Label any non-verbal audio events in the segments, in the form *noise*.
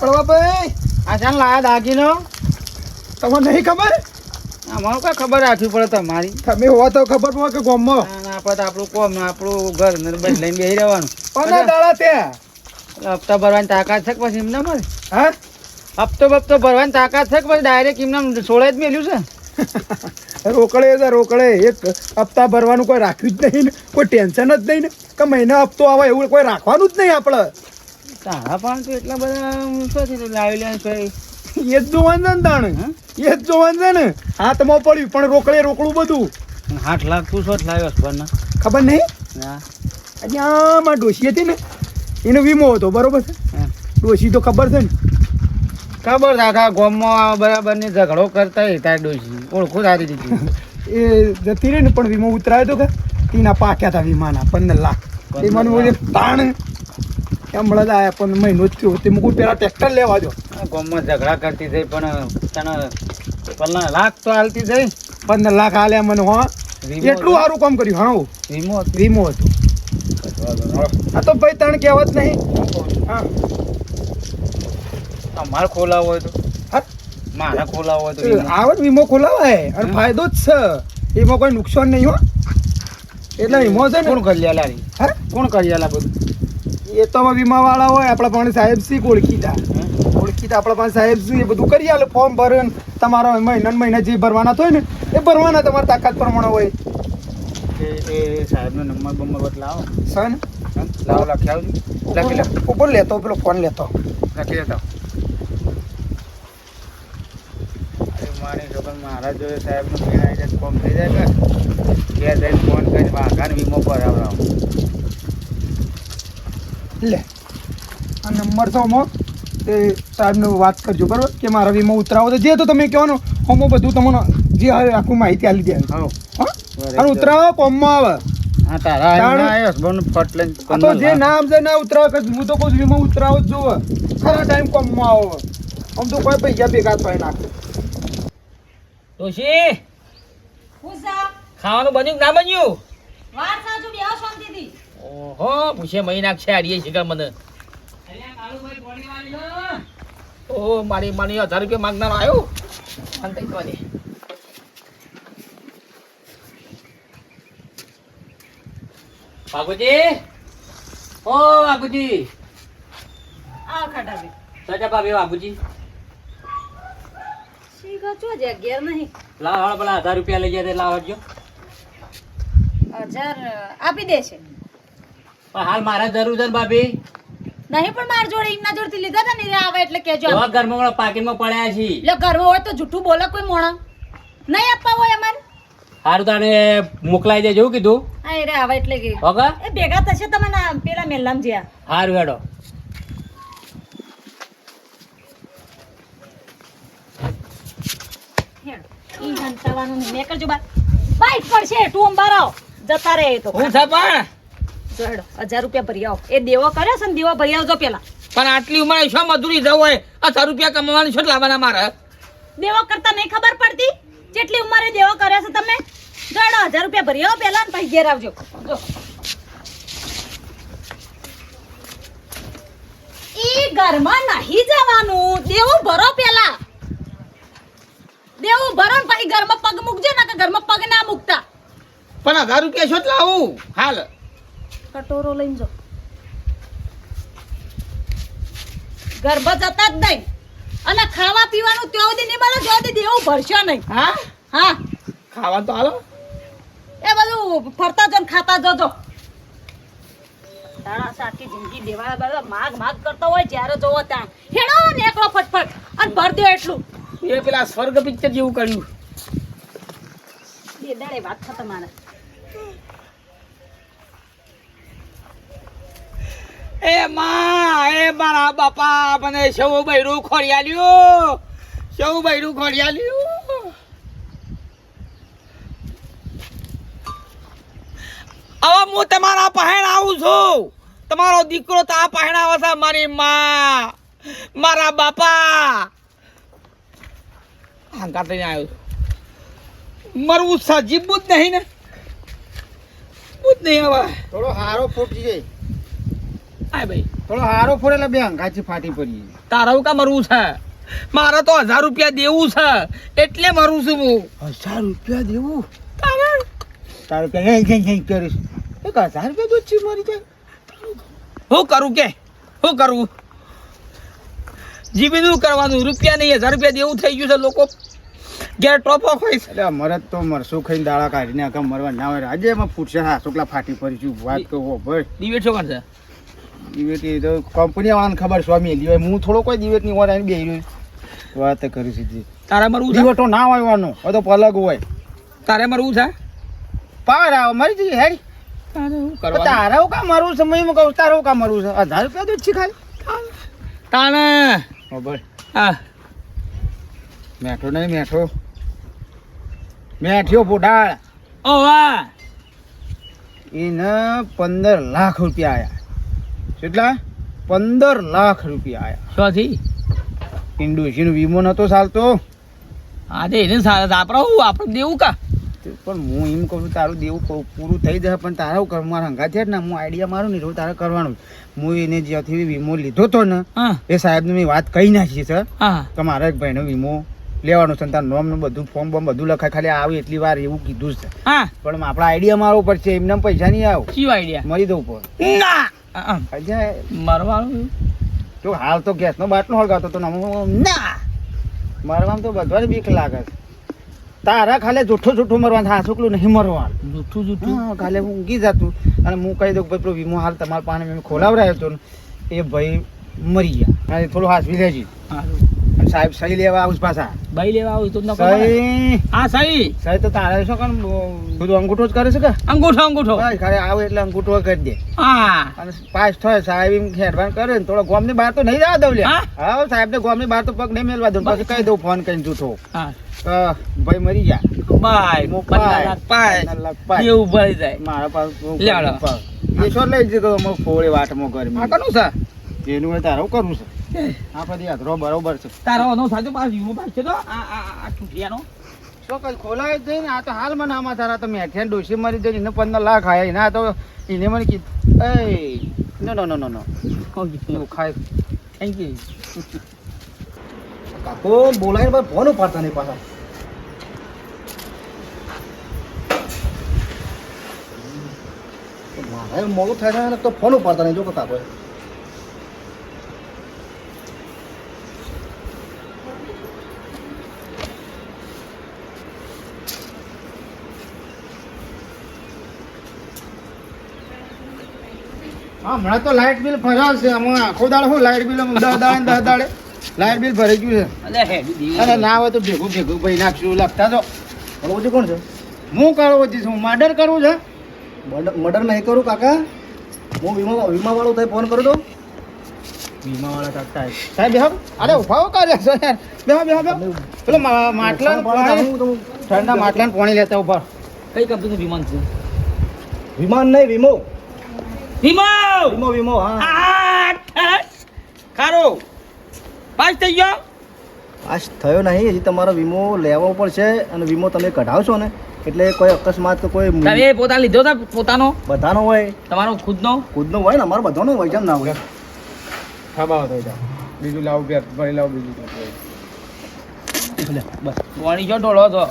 કળવાભાઈ આ છે લાયા દાગીનો. તમને નહીં ખબર? અમારું કઈ ખબર રાખવી પડે તમારી. તમે હોવા તો ખબર પડે કે ગામમાં. આપણે તો આપણું કોમ ને આપણું ઘર ને લઈને બેસી રહેવાનું. દાડા ત્યાં હપ્તા ભરવાની તાકાત છે પછી એમને મળે હા? હપ્તો બપ્તો ભરવાની તાકાત છે પછી ડાયરેક્ટ એમને સોળે જ મેલ્યું છે? *laughs* રોકડે તો રોકડે. એક હપ્તા ભરવાનું કોઈ રાખ્યું જ નહીં ને. કોઈ ટેન્શન જ નહીં ને. કે મહિના હપ્તો આવે એવું કોઈ રાખવાનું જ નહીં આપણે. તારા પણ તો એટલા બધા શું લાવી લે છે એ જ જોવાનું છે ને તાણે. એ જ જોવાનું છે ને. હાથમાં પડ્યું પણ રોકડે રોકડું બધું. આઠ લાખ તું શોધ લાવ્યો હસબન્ડના ખબર નહીં? ના. અહીંયા આમાં ડોશી હતી ને એનો વીમો હતો બરોબર છે. ડોશી તો ખબર છે ને. ખબર આખા ગોમમાં બરાબર ને ઝઘડો કરતા હોય તાર ડોશી. ઓળખું સારી રીતે એ જતી રહી ને પણ વીમો ઉતરાયો તો કે તેના પાક્યા હતા વીમાના પંદર લાખ. એ મને તાણ હમણાં જ આયા પણ મહિનો જ થયો. તે મૂકું પેલા ટ્રેક્ટર લેવા દો ગામમાં ઝઘડા કરતી થઈ પણ તને પંદર લાખ તો હાલતી થઈ. પંદર લાખ હાલ્યા મને હો. એટલું સારું કામ કર્યું હા વીમો વીમો હતો. આ તો ભાઈ તણ કહેવત નહીં. હા. અમારે ખોલાવો હોય તો. મારા મારે ખોલાવો હોય તો વીમો. આવે જ વીમો ખોલાવાય અને ફાયદો જ છે. એમાં કોઈ નુકસાન નહીં હો. એટલે વીમો છે કોણ ને કરી આલા રી? હા? કોણ કરી બધું? એ તો વીમા વાળા હોય આપણા પણ સાહેબ સી ઓળખીતા? ઓળખીતા આપણા પાસે સાહેબ શું એ બધું કરી આલે ફોર્મ ભરે તમારો મહિના મહિના જે ભરવાના હોય ને એ ભરવાના તમારી તાકાત પ્રમાણે હોય. એ સાહેબનો નંબર બંબર બદલાવો સન? લાવો લખી આવજો. લખી લો. ઉપર લેતો પેલો ફોન લેતો. લખી લેતા. અરે મારી છોકર મારા જોડે સાહેબનું પીણાઈ જાય કોમ થઈ જાય કે ઘેર જઈને ફોન કરીને વાઘાને વીમો ભરાવડાવો. લે. અને નંબર અમો તે સાહેબને વાત કરજો બરાબર? કે મારા વીમો ઉતરાવો. તો જે તો તમે કહો ને અમો બધું તમને જે હવે આખું માહિતી આપી દે હા? અને ઉતરાવો કોમમાં આવે. હા તો જે નામ છે ના ઉતરાવો કે હું તો કહું છું વીમો ઉતરાવો જ જોવે. ખરા ટાઈમ કોમમાં આવે. આમ તો કોઈ પૈસા ભેગા થાય નાખે ડોશી ખાવાનું બન્યું ના બન્યું વાર સાજુ બેહો શાંતિથી ઓહો ભૂસે મહી નાખશે આડીએ છે મને. ઓહો મારી માની હજાર રૂપિયા માંગનારો આવ્યો. શાંતિ થવાની. બાબુજી ઓ બાબુજી આ ખાટા બે. સજા ભાભી બાબુજી શીખો છો જે? ઘેર નહીં. લાવ પેલા હજાર રૂપિયા લઈ જાય લાવ હટજો હજાર આપી દે છે. પણ હાલ મારા જરૂર છે ભાભી. નહીં પણ માર જોડે એમના જોડથી લીધા હતા ને આવે એટલે કેજો એવા ઘરમાં પાકીટમાં પડ્યા છે એટલે ઘરમાં હોય તો જૂઠું બોલે કોઈ મોણા. નહીં આપવા હોય અમારે. સારું તાને મોકલાઈ દેજો એવું કીધું? હા રે આવે એટલે કે. ઓકે એ ભેગા થશે તમે ના પેલા મેલામ જ્યાં. સારું હેડો. ઈ હંતાવાનું મેં કરજો બા. બાઈક પડશે તું અંબાર આવ જતા રહે તો. હું પણ? જો હજાર રૂપિયા ભરી આવો. એ દેવો કર્યો છે ને દેવો ભરી આવજો પેલા. પણ આટલી ઉંમરે શું મજૂરી જવું હોય? હજાર રૂપિયા કમાવાની શું લાવવાના મારે? દેવો કરતા નહીં ખબર પડતી? જેટલી ઉંમરે દેવો કર્યો છે તમે. જો હજાર રૂપિયા ભરી આવો પેલા ને પછી ઘેર આવજો. જો. ઈ ઘરમાં નહીં જવાનું. દેવું ભરો પેલા. દેવું ભરો ને પછી ઘરમાં પગ મૂકજો ને કે ઘરમાં પગ ના મૂકતા. પણ હજાર રૂપિયા શું લાવું? હાલ. કટોરો લઈને જો. ગરબા જતા જ નહીં. અને ખાવા પીવાનું ત્યાં સુધી નહીં મળે ત્યાં સુધી એવું ભરશો નહીં. હા? હા. ખાવા તો હાલો. એ બધું ફરતા જો ને ખાતા જજો. તારા સાચી જિંદગી દેવા બધા માગ માગ કરતો હોય જ્યારે જોવો ત્યાં. હેડો ને એકલો ફટફટ અને ભર દો એટલું. એ પેલા સ્વર્ગ પિક્ચર જેવું કર્યું. બે દાડે વાત છે તમારે. એ માં, એ મારા બાપા, મને સૌ બૈરું ખોડિયાલ્યું સૌ બૈરું ખોડિયાલ્યું હવે હું તમારા પહેણ આવું છું. તમારો દીકરો તો આ પહેણ આવે છે મારી માં, મારા બાપા. હાંકા થઈને આવ્યો છું. મરવું સજીવું જ નહીં ને? બુદ્ધ નહીં હવે. થોડો હારો ફૂટી જાય હા ભાઈ. થોડો હારો ફોડે એટલે બે અંગાચી ફાટી પડી તારા કા મરવું છે? મારે તો હજાર રૂપિયા દેવું છે. એટલે મરું છું હું. હજાર રૂપિયા દેવું? તારે? તારું હે કરીશ. એક હજાર રૂપિયા તો મરી જાય. હું કરું કે? હું કરું? જીવીનું કરવાનું? રૂપિયા નહીં હજાર રૂપિયા દેવું થઈ ગયું છે લોકો. ઘેર ટોપો હોય છે. એટલે મરદ તો મરશું ખાઈને દાળા કાઢીને આખા મરવા ના હોય. આજે એમાં ફૂટશે હા શુક્લા ફાટી પડી છું વાત કહો ભાઈ. દિવેટ શું કરશે? દિવેટી તો કંપની વાળાને ખબર સ્વામી દિવે હું થોડો કોઈ દિવેટની વાર આવીને બેહી રહ્યો. વાત કરી સીધી. તારા મારું દિવેટો ના આવવાનો હોય તો અલગ હોય. તારે મારું છે પાર આવે મરી જઈએ હેરી. તારે હું કામ મારું છે? હું કહું તારે કામ મારું છે? હજાર રૂપિયા દૂધ છે ખાલી. તાને ખબર હા. મેઠો નહીં મેઠો. મેઠ્યો પોડાળ ઓ વાહ. એને પંદર લાખ રૂપિયા આયા. કેટલા? પંદર લાખ રૂપિયા આવ્યા શોથી? ઇન્ડોસીનો વીમો નતો ચાલતો. આજે એને સારા આપણે હું? આપણે દેવું કા? પણ હું એમ કહું તારું દેવું પૂરું થઈ જાય પણ તારા હું કરું મારા હંગા છે ને હું આઈડિયા મારું ને તારે કરવાનું હું એને જ્યાંથી વીમો લીધો તો ને એ સાહેબને મેં વાત કહી નાખી છે હા. કે મારા એક ભાઈનો વીમો લેવાનો છે તાર નોમ ને બધું ફોર્મ બોમ બધું લખાય ખાલી આવે એટલી વાર એવું કીધું છે. પણ આપણે આઈડિયા મારવો પડશે એમને પૈસા નહીં આવ. શું આઈડિયા મરી દઉં પણ ના! મરવાનું? જો હાલ તો ગેસનો બાટલો હળગાતો તો ના મરવાનું તો બધાને બીક લાગે છે. તારા ખાલે જૂઠો જૂઠું મરવાનું હા શુકલું નહીં મરવાનું. જૂઠું જૂઠું ખાલે હું ઊંઘી જતું. અને હું કહી દઉં ભાઈ પેલો વીમો હાલ તમારા પાણી મેં ખોલાવરાયો હતો એ ભાઈ મરી ગયા. અને થોડું હાસવી લેજે. અને સાહેબ સહી લેવા આવું પાછા. ભાઈ લેવા આવું તો ન સહી? હા સહી. સહી તો તારે શું કામ બધું અંગૂઠો જ કરે છે કે? અંગૂઠો અંગૂઠો. ખરે આવે એટલે અંગૂઠો કરી દે. હા. અને પાસ થાય સાહેબ એમ ખેડવાન કરે ને થોડો ગોમની બહાર તો નહીં જવા દઉં લ્યા. હા? સાહેબ ને ગોમની બહાર તો પગ નહીં મેલવા દઉં પછી કહી દઉં ફોન કરીને જૂઠો. ભાઈ મરી ગયા. બાય મો પાય. પાય. એવું ભરી જાય. મારા પાસે લે. પાય. એ શું લઈ જતો ફોડે વાટમાં આ કરું સર એનું તારું કરું છે? આ બધી અઘરો બરોબર છે. તારો નો સાચો પાસ વીમો પાસ છે તો? આ આ આ ઠૂઠિયાનો ચોક્કસ કઈ ખોલાય જ ને આ તો હાલ મને આમાં તારા તો મેઠિયા ડોસી મરી જાય એને પંદર લાખ આયા. એના તો એને મને કીધું એ નો નો નો નો નો ખાય. થેન્ક યુ કાકો બોલાય પણ ફોન ઉપાડતા નહીં પાછા. મારે મોડું થાય છે ને તો ફોન ઉપાડતા નહીં. જો કાકો. હમણાં તો લાઇટ બિલ ભરાશે. છે હમણાં આખો દાડો હું લાઇટ બિલ દસ દાડે દસ દાડે લાઇટ બિલ ભરાઈ ગયું છે. અરે ના હોય તો ભેગું ભેગું ભાઈ નાખશું લખતા તો. બોલો કોણ છે? હું કરવા જઈશ હું મર્ડર કરવું છે? મર્ડર મર્ડર નહીં કરું કાકા. હું વીમા વીમાવાળો થાય ફોન કરું તો? વીમાવાળા કાકા સાહેબ બેહો. અરે ઉભાઓ કર્યા છો યાર. બેહો બેહો બેહો. પેલો મા- માટલાનું પાણી ઠંડા માટલાનું પાણી લેતા ઊભા. કઈ કંપનીનું વિમાન છે? વિમાન નહીં વીમો. વીમો! વીમો વીમો હા. ખારો. પાસ થઈ ગયો? પાસ થયો નહીં હજી તમારો વીમો લેવો પડશે અને વીમો તમે કઢાવશો ને એટલે કોઈ અકસ્માત કે કોઈ તમે પોતા લીધો હતા પોતાનો? બધાનો હોય. તમારો ખુદનો? ખુદનો હોય ને અમારો બધાનો હોય કેમ ના હોય. ખાવા તો જા બીજું લાવું બે ભરી લાવું બીજું બસ. વાણી જો ઢોળો તો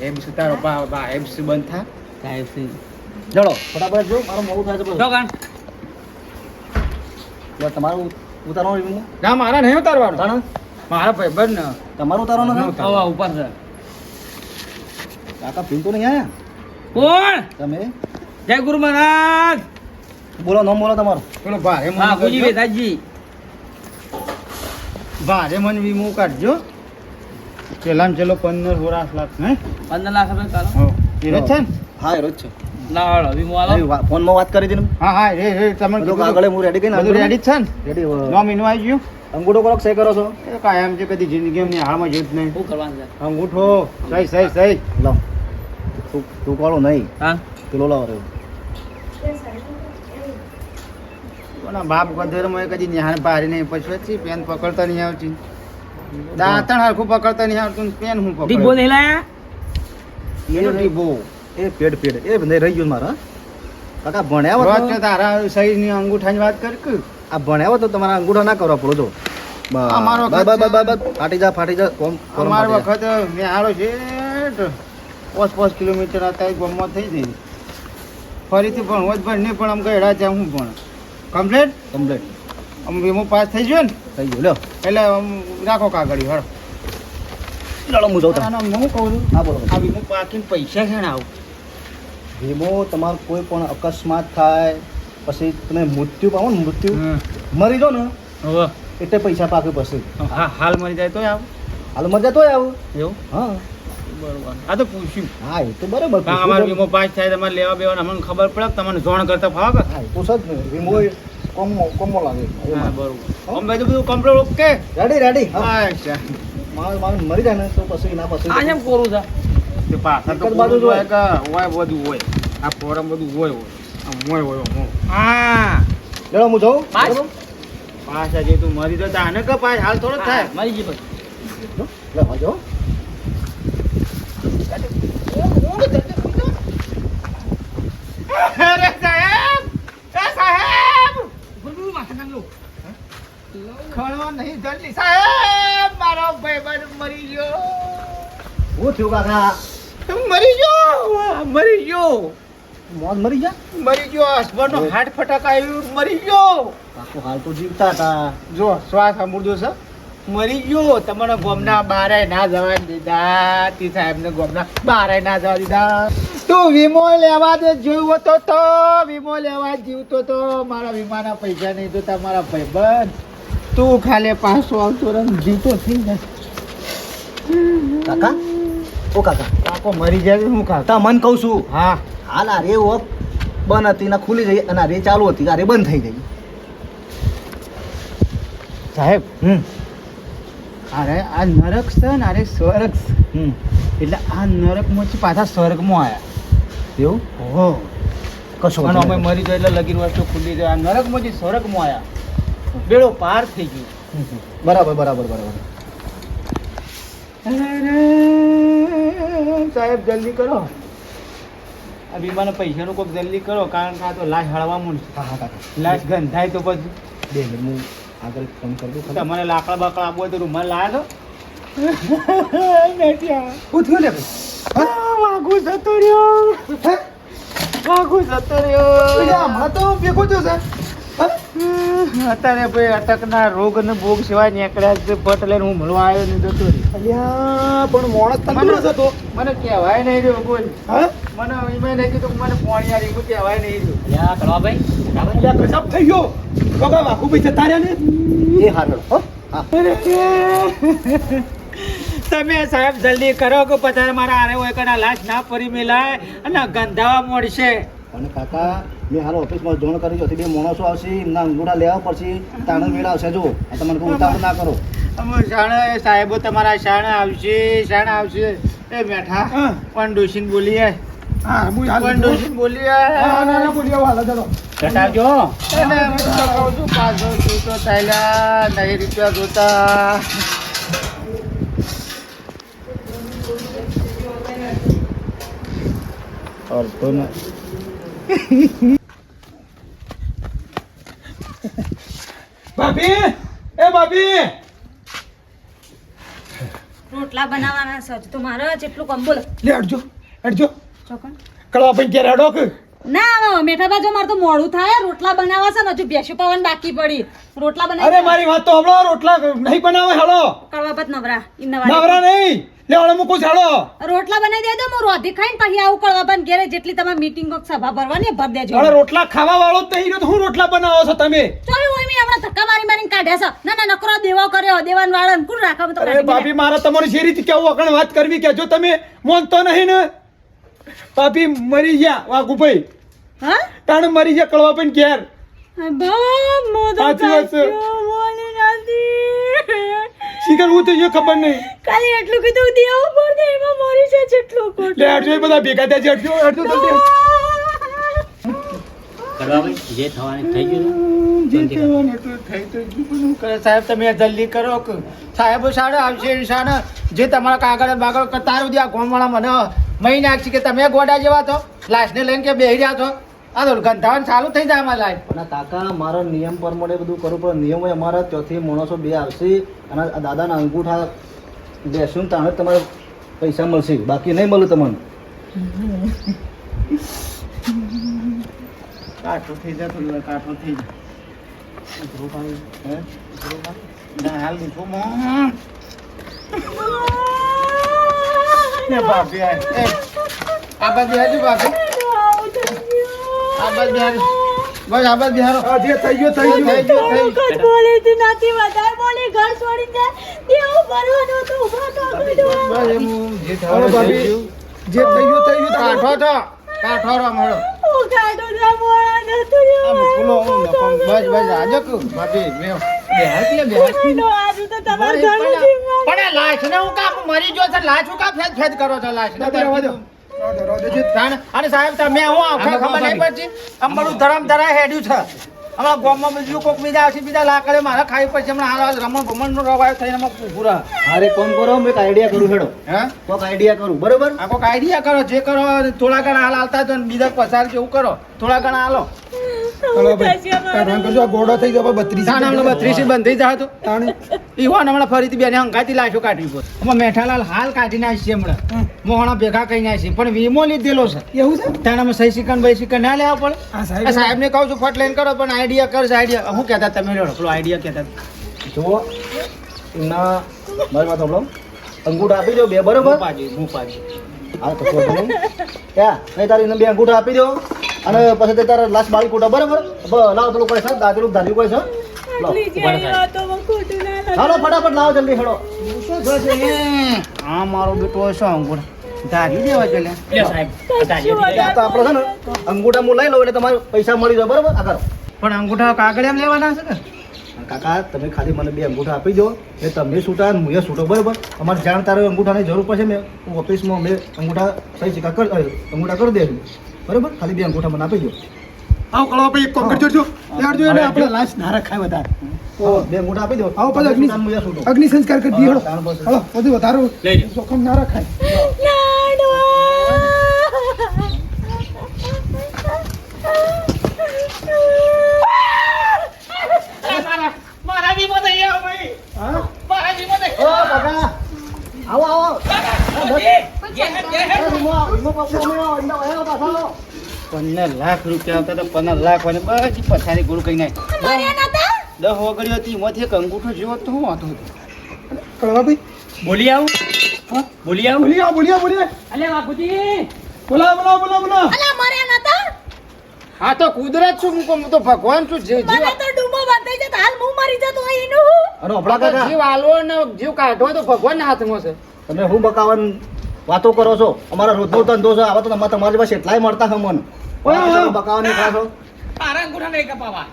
એમ સી તારો બા બા એમ છે બંધ થા. સાહેબ શ્રી ચલો. ફટાફટ જો મારું મોડું થાય છે જો કાન. તમારું ઉતારવાનો ના મારા નહીં ઉતારવાનું. ઉતારો મારા ભાઈબંધ ને તમારું ઉતારવાનો ના છે? હવા ઉપર છે. કાકા પીન તો નહીં આયા? કોણ? તમે? જય ગુરુ મહારાજ. બોલો નામ બોલો તમારું. પેલો ભારે હા મન ગુજી. વેદાજી. ભારે મન વીમો કાઢજો પેલા ને ચલો પંદર સોળાસ લાખ હે? પંદર લાખ રૂપિયા ચાલો. હો. એ રોજ છે ને? હા એ રોજ છે. ના આલો હવે વાત કરી હા હા એ એ તમે બધું કાગળે હું રેડી કરીને બધું રેડી છે ને? રેડી નોમ એનું આવી ગયું. અંગૂઠો કોક સે કરો છો? એ કાયમ છે કદી જિંદગી એમની હાલમાં જોયું નહીં. શું કરવાનું છે? અંગૂઠો. સહી સહી સહી. લાવ તું તું વાળો નહીં. હા? પેલો લાવો રે બાપ ગધેરમાં કદી નિહાળ પારી નહીં પછી પેન પકડતા નહીં આવતી. દાંતણ હરખું પકડતા નહીં આવતું પેન હું ડીબો પકડ નહીં લાયા? એનો ટીબો એ પેડ પેડ. એ બંધ રહી ગયું મારા. કાકા ભણ્યા હોત તો- તારા સહીની અંગૂઠાની વાત કર આ ભણ્યા હોત તો તમારા અંગૂઠા ના કરવા પડો જો અમારો વખત. ફાટી જા ફાટી જા. કોમ કોમ વખત મેહાળો છે પાંચ પાંચ કિલોમીટર અત્યારે ગામમાં થઈ જઈ ફરીથી પણ હોત પણ નહીં પણ આમ ગયડા છે હું પણ કમ્પ્લેટ? કમ્પ્લેટ. આમ વીમો પાસ થઈ ગયો ને? થઈ ગયું લ્યો. એટલે આમ રાખો કાગળી હળ ચાલો હું જાઉં હું કહું છું. હા બોલો. આ વીમો પાકીને પૈસા છે ને આવું વીમો તમારો કોઈ પણ અકસ્માત થાય પછી તમે મૃત્યુ પામો ને મૃત્યુ મરી જાઓ ને એટલે પૈસા પાકે પછી. હા હાલ મરી જાય તો આવું. હાલ મજા તો આવું. એવું? હા. આ તો પૂછ્યું. હા એ તો બરાબર અમારો વીમો પાસ થાય તમારે લેવા બેવા અમને ખબર પડે તમને જોણ કરતા ફાવે હા તો સજ વીમો કોમો કોમો લાગે. હા બરોબર. આમ બધું બધું કમ્પ્લીટ ઓકે? રેડી રેડી હા. મારે મારે મરી જાય ને તો પછી ના પછી. આ કોરું છે? તે પાછળ તો હોય. હોય કે હોય બધું હોય. આ ફોરમ બધું હોય હોય. આમ હોય હોય હા. જાઉં? પાછા. જે તું મરી તો આને કે પાછ? હાલ થોડો થાય. મારી જો, લે, હા, જો. અરે સાહેબ! એ સાહેબ! ખણવા નહીં જલ્દી સાહેબ મારો ભાઈબંધ મરી ગયો. હું થયું કાકા? મરી ગયો? મરી ગયો. મોત મરી ગયા? મરી ગયો. હસબન્ડ નો હાર્ટ ફટાક આવ્યો. મરી ગયો. આખો હાલ તો જીવતા હતા. જો શ્વાસ સાંભળજો સર. મરી ગયો. તમારા ગોમના બારે ના જવા દીધા. તી સાહેબને ગોમના બારે ના જવા દીધા. તું વીમો લેવા દે જીવતો તો વીમો લેવા જીવતો તો. મારા વીમાના પૈસા નહીં તો તમારા ભાઈબંધ. તું ખાલી પાછો આવતો રન જીવતો થઈ જાય. કાકા? ઓ કાકા કાકો મરી જાય હું કાકા? મન કહું છું. હા. હાલ આ રે ઓફ બંધ હતી ને ખુલી ગઈ અને આ રે ચાલુ હતી આ રે બંધ થઈ ગઈ. સાહેબ હમ. અરે આ નરક છે ને અરે સ્વર્ગ હમ. એટલે આ નરકમાંથી પાછા સ્વર્ગમાં આવ્યા એવું? હો કશો અમે મરી જાય એટલે લગીન વસ્તુ ખુલ્લી જાય નરકમાંથી સ્વર્ગમાં આવ્યા બેડો પાર થઈ ગયો. બરાબર બરાબર બરાબર. સાહેબ જલ્દી કરો. આ વીમાના પૈસાનું કોઈક જલ્દી કરો કારણ કે આ તો લાશ હળવા મૂળ હા હા ગંધ લાશ ગંધાય તો પછી. બે મિનિટ હું આગળ ફોન કરી. દઉં તમારે લાકડા બાકડા આપવું હોય તો રૂમાલ લાયા તો થયું ભાઈ? આ વાઘુ જતો રહ્યો. વાઘુ જતો રહ્યો. હમણાં તો ભેગો થયો હા? અત્યારે ભાઈ અટકના રોગ ને ભોગ સિવાય નીકળ્યા છે. પટ લઈને હું મળવા આવ્યો ને જતો અલ્યા પણ મોણસ તંદુરસ્ત હતો. મને કહેવાય નહીં રહ્યો બોલ હા? મને એમાં નહીં કીધું કે મને પોણી આવી ગયું કહેવાય નહીં રહ્યું. યા કરવા ભાઈ? અલ્યા ગજબ થઈ ગયો. બગા વાઘુભાઈ જતા રહ્યા ને? એ હારો. હો? હા. તમે સાહેબ જલ્દી કરો કે પછી મારા આરે હોય કના લાશ ના પરી મેલાય અને ગંધાવા મળશે અને કાકા મેં હાલ ઓફિસમાં જોણ કરી હતી બે માણસો આવશે એમના અંગૂઠા લેવા પડશે તાણ મેળ આવશે જો. આ તમને કોઈ ઉતાવળ ના કરો. અમે શાણે સાહેબો તમારા શાણે આવશે શાણે આવશે. એ બેઠા. પણ ડોશીને બોલીએ. હા પણ ડોશીને બોલીએ. હા ના ના બોલ્યો હાલ ચાલો ઘટાડજો એને હું તો કહું છું પાછો તું તો ચાલ્યા? નહીં રૂપિયા જોતા. અડધો ને ભાભી એ ભાભી. રોટલા બનાવવાના છે તો મારે જેટલું કમ બોલ. લે અડજો અડજો. ચોકન. કળવા પણ ક્યારે અડો કે? ના મેઠા બાજુ મારે તો મોડું થાય રોટલા બનાવવા છે ને હજુ બેસી પવન બાકી પડી. રોટલા અરે મારી વાત તો હમણાં રોટલા નહીં બનાવે હેડો કળવા પત નવરા નવરા નવા નહીં. લે હળો મૂકું હેડો રોટલા બનાવી દેજો હું રોધી ખાઈને પછી આવું કળવા પણ ઘેરે જેટલી તમારે મીટિંગ સભા ભરવાની ભર દેજો. અરે રોટલા ખાવા વાળો તો તો હું રોટલા બનાવો છો તમે? ચોવી હોય મેં હમણાં ધક્કા મારી મારીને કાઢ્યા છો. ના ના નકરો દેવો કર્યો દેવાન વાળા કોણ રાખો? તો અરે ભાભી મારા તમારી જે રીતે કેવું અકણ વાત કરવી કે જો તમે મોનતો નહીં ને? ભાભી મરી ગયા વાઘુભાઈ ભાઈ હા? તાણ મરી ગયા કળવા પણ ઘેર. બા મોદો. કાચ્યો, મોલી નાથી. શીખર હું તો એ ખબર નહીં. કાલે એટલું કીધું દેવ પર દે એમાં મરી છે જેટલું કોટ લે અડજો બધા ભેગા થયા છે અડજો અડજો જલ્દી કરવા ભાઈ જે થવાનું થઈ ગયું જે કહેવાનું હતું થઈ તો ગયું. પણ સાહેબ તમે જલ્દી કરો કે? સાહેબો સાડા આવશે સાડા જે તમારા કાગળ બાગળ કરતા આવ્યું આ ગોમવાળા મને મહી નાખશે કે તમે ગોડા જેવા છો? લાસ્ટને લઈને કે બેહી રહ્યા છો? આ તો ગંધાવાનું ચાલુ થઈ જાય અમારે લાઈફ અને કાકા મારા નિયમ પ્રમાણે બધું કરવું પડે. નિયમ હોય અમારા ત્યાંથી માણસો બે આવશે અને આ દાદાના અંગૂઠા બેસું તાણે જ તમારે પૈસા મળશે. બાકી નહીં મળે તમને. કાઠો થઈ જાય થોડી વાર કાઠું થઈ જાય. હે? ના હાલ મોં. ભાભી આ બધી હજુ ભાભી. આ બાજુ હાજી. બસ આ બાજુ હારો. આ જે થઈ ગયો થઈ થઈ ગયો થઈ ગયો. બોલે તું નથી વધારે બોલી ઘર છોડી દે. દેવ ભરવાનો તો ઊભો તો બસ એમ. જે થવાનું થઈ ગયું. જે થઈ ગયું થઈ ગયું કાઠો તો કાઠો રો મળો ઓ કાઠો રો મોળા નતું આમ ફૂલો બસ બસ આજે કુ ભાભી મેં બેહાર કે બેહાર નો આજુ તો તમાર ઘર જીવન પણ આ લાશ ને હું કા મરી ગયો છે લાશ હું કા ફેદ ફેદ કરો છો લાશ? ને અને સાહેબ તમે હું આખા ખબર નહીં પડતી? આમ ધરમ ધરા હેડ્યું છે. અમારા ગામમાં બીજું આવશે બીજા લાકડે મારે ખાવી પડશે. હમણાં હાલ રમણ ભમણ નો રવાયો થઈને અમે અરે કોમ કરો એક આઈડિયા કરું હેડો. હે? આઈડિયા કરું બરોબર? આ કોક આઈડિયા કરો જે કરો થોડા ઘણા હાલ હાલતા તો બીજા પસાર કેવું કરો. થોડા ઘણા હાલો. ગોળો થઈ ગયો બત્રીસ બત્રીસી બંધ થઈ જાય તો. તાણે. હમણાં ફરીથી બેને હંગાતી લાશો કાઢવી પડે અમે મેઠાલાલ હાલ કાઢી નાખીએ હમણાં. મોહણા ભેગા કરી નાખીએ પણ વીમો લીધેલો છે. એવું છે? ત્યાં અમે સહી સિકન ભાઈ સિકન ના લેવા પડે. સાહેબ ને કહું છું ફટ લઈને કરો પણ આઈડિયા કરશે આઈડિયા શું કહેતા તમે આઈડિયા કહેતા. હતા. જુઓ. એમના મારી વાત સાંભળો. અંગૂઠા આપી દો બે બરોબર? હું પાજી હા તો ક્યાં? નહીં તારી બે અંગૂઠા આપી દો. અને પછી તે તારા લાસ્ટ બાળી કોટા બરાબર? બ- લાવો પેલું કોઈ છે દાદરું ધાર્યું કોઈ છે. હાલો ફટાફટ લાવો જલ્દી હેડો. હા મારો બેટો શું અંગૂઠ? ધારી દેવા છે આ તો આપણે છે ને અંગૂઠા હું લઈ લઉં એટલે તમારે પૈસા મળી જાય બરાબર? આ કરો. પણ અંગૂઠા કાગળ એમ લેવાના છે ને કાકા તમે ખાલી મને બે અંગૂઠા આપી દો એ તમે છૂટા અને હું એ છૂટો બરોબર? અમારે જાણ તારે અંગૂઠાની જરૂર પડશે મેં ઓફિસમાં મેં અંગૂઠા સહી સિક્કા કરી અંગૂઠા કરી દે બરોબર? ખાલી બે અંગૂઠા મને આપી દો આવો કળવા ભાઈ એક કોમ કરજો જો. લેડજો એટલે આપણે લાશ ના રખાય વધારે. તો બે અંગૂઠા આપી દો આવો પછી અગ્નિ અગ્નિ સંસ્કાર કરી દીધો હળો. બધું વધારે જોખમ ના રખાય. ઓ આવો આવો. પંદર લાખ રૂપિયા આવતા હતા પંદર લાખ વાળી બધી પથારી ગુરુ કઈ નાખી? દસ ઓગળ્યો હતી એમાંથી એક અંગૂઠો જેવો તો હું હતો ભાઈ બોલી આવું હા બોલી આવું બોલી આવું બોલી અલે બાપુજી બોલા બોલા બોલા બોલા અલે મરે નતા? હા તો કુદરત છું હું તો ભગવાન છું જીવ મને જીવ તો ડૂબો બંધાઈ જતો, હાલ હું મરી જતો એનું. અરે હભળા કાકા જીવ આલવો ને જીવ કાઢવો તો ભગવાનના હાથમાં છે તમે હું બકાવન વાતો કરો છો. અમારા રોજનો ધંધો છે. આવા તો તમારે તમારી પાસે એટલાય મળતા છે મન. બકાવા નહીં ખાશો તારા અંગૂઠા નહીં કપાવા.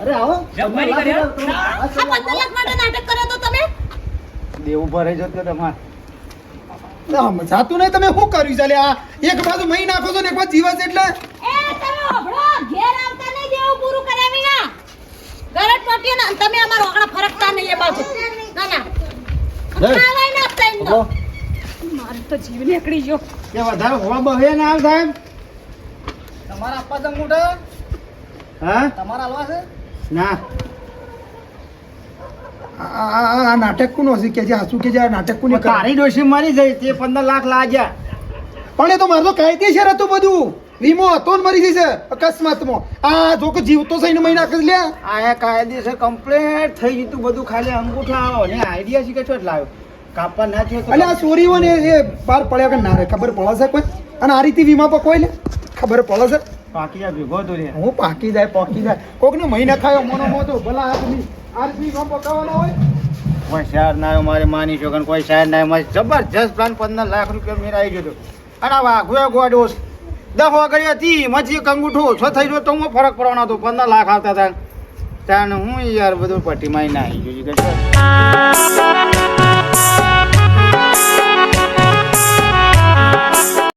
અરે આવો. જમવાની પંદર લાખ કર્યા? રૂપિયા આ પંદર માટે નાટક કર્યો તો તમે. દેવું ભરે જતો તમારે. નહીં. તમે શું કર્યું ચાલે આ એક બાજુ મહી નાખો છો ને એક બાજુ જીવસ એટલે? એ તમે હોભળો, ઘેર આવતા નહીં દેવું પૂરું કર્યા વિના. ઘરે જ ને તમે અમારો આંકડા ફરકતા નહીં એ બાજુ. ના, ના. જય. ના આપતા એમ તો. હભળો. મારે તો જીવ નીકળી ગયો. કે વધારે હોળ બહે ના આવે સાહેબ. તમારા આપવા છે? અંગૂઠા હા? તમારા હાલવા છે? ના. આ- આ આ- આ નાટક કોનો હશે? કે જે હાસુ કે જે નાટક કોને તારી ડોશી મરી જાય તે પંદર લાખ લાગ્યા. પણ એ તો મારે તો કાયદેસર હતું બધું. વીમો હતો ને મરી જશે અકસ્માતમાં. આ જો કે જીવતો સહીને મહી નાખે છે લ્યા આ કાયદેસર કમ્પ્લેટ થઈ ગયું બધું ખાલી અંગૂઠા આવો. ને આઈડિયા છે કે ચોટ લાવ્યો કાપવા ના છે એટલે આ ચોરીઓ ને એ બહાર પડ્યા કે ના રે? ખબર પડે છે કોઈ? અને આ રીતે વીમા પર કોઈ ને ખબર પડે છે? પાકીયા ભેગો તો રે. હું પાકી જાય પાકી જાય. કોકનો મહિના ખાયો મોનો મોતો ભલા આદમી આ રીતે પકાવવાનો હોય? કોઈ શહેર ના આવ્યો મારે માની શકો કોઈ શહેર ના આવ્યો. મારે જબરજસ્ત પ્લાન પંદર લાખ રૂપિયા મેરા આવી ગયો અને આ વાઘુએ ગોડો દસ વાગડી હતી મજી કંગુઠો છો થઈ ગયો તો હું ફરક પડવાનો હતો. પંદર લાખ આવતા હતા. ત્યાં હું યાર બધું પટ્ટીમાં નાહી ગયું.